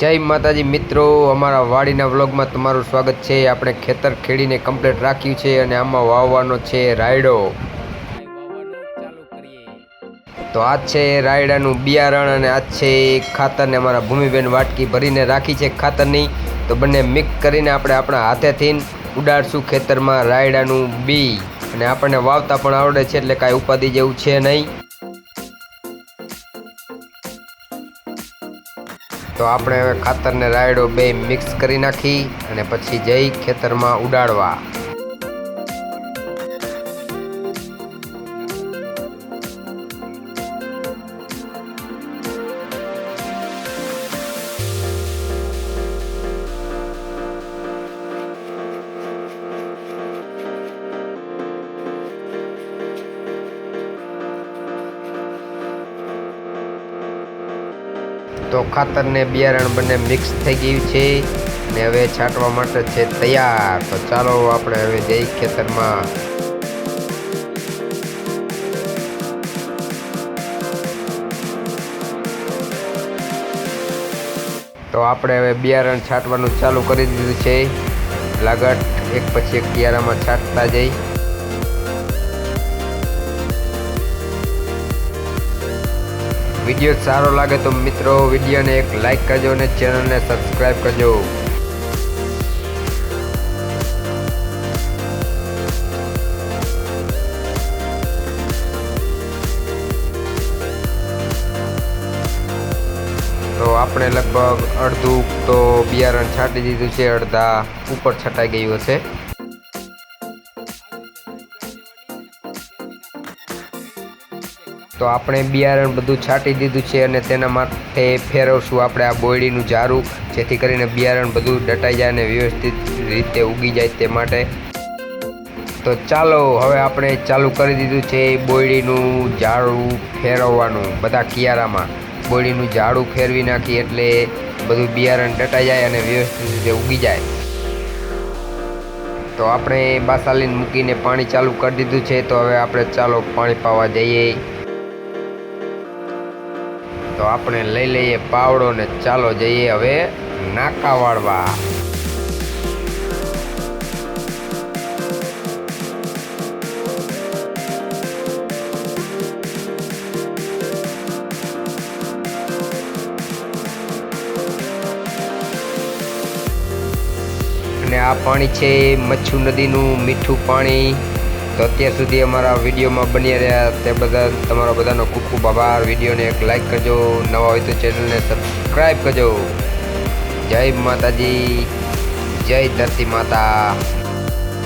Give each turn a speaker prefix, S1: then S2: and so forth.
S1: જય માતાજી મિત્રો, અમારા વાડીના વ્લોગમાં તમારું સ્વાગત છે. આપણે ખેતર ખેડીને કમ્પ્લીટ રાખ્યું છે અને આમાં વાવવાનો છે રાયડો. તો આ છે રાયડાનું બિયારણ અને આ છે ખાતરને અમારા ભૂમિબેન વાટકી ભરીને રાખી છે ખાતરની. તો બંને મિક્સ કરીને આપણે આપણા હાથેથી ઉડાડશું ખેતરમાં રાયડાનું બી. અને આપણને વાવતા પણ આવડે છે એટલે કાંઈ ઉપાધિ જેવું છે નહીં. તો આપણે હવે ખાતરને રાયડો બે મિક્સ કરી નાખી અને પછી જઈ ખેતરમાં ઉડાડવા. તો ખાતરને બિયારણ બંને મિક્સ થઈ ગયું છે ને હવે છાંટવા માટે છે તૈયાર. તો ચાલો આપણે હવે જઈ ખેતરમાં. તો આપણે હવે બિયારણ છાંટવાનું ચાલુ કરી દીધું છે. લાગટ એક પછી એક કિયારામાં છાંટતા જઈ. વીડિયો સારો લાગે તો મિત્રો વિડીયોને એક લાઈક કરજો અને ચેનલને સબસ્ક્રાઈબ કરજો. તો આપણે લગભગ અડધું તો બિયારણ છાંટી દીધું છે, અડધા ઉપર છટાઈ ગયું હશે. તો આપણે બિયારણ બધું છાંટી દીધું છે અને તેના માટે ફેરવશું આપણે આ બોયડીનું ઝારું જેથી કરીને બિયારણ બધું ડટાઈ જાય અને વ્યવસ્થિત રીતે ઉગી જાય તે માટે. તો ચાલો, હવે આપણે ચાલુ કરી દીધું છે બોયડીનું ઝાડું ફેરવવાનું, બધા કિયારામાં. બોયડીનું ઝાડું ફેરવી નાખી એટલે બધું બિયારણ ડટાઈ જાય અને વ્યવસ્થિત રીતે ઉગી જાય. તો આપણે બાસાલીન મૂકીને પાણી ચાલુ કરી દીધું છે, તો હવે આપણે ચાલો પાણી પાવા જઈએ. તો આપણે લઈ લઈએ પાવડો ને ચાલો જઈએ હવે નાકા વાળવા. અને આ પાણી છે મચ્છુ નદીનું મીઠું પાણી. તો અત્યાર સુધી અમારા વિડીયોમાં બની રહ્યા તે બધા તમારા બધાનો ખૂબ ખૂબ આભાર. વિડીયોને એક લાઇક કરજો, નવા હોય તો ચેનલને સબસ્ક્રાઈબ કરજો. જય માતાજી, જય ધરતી માતા.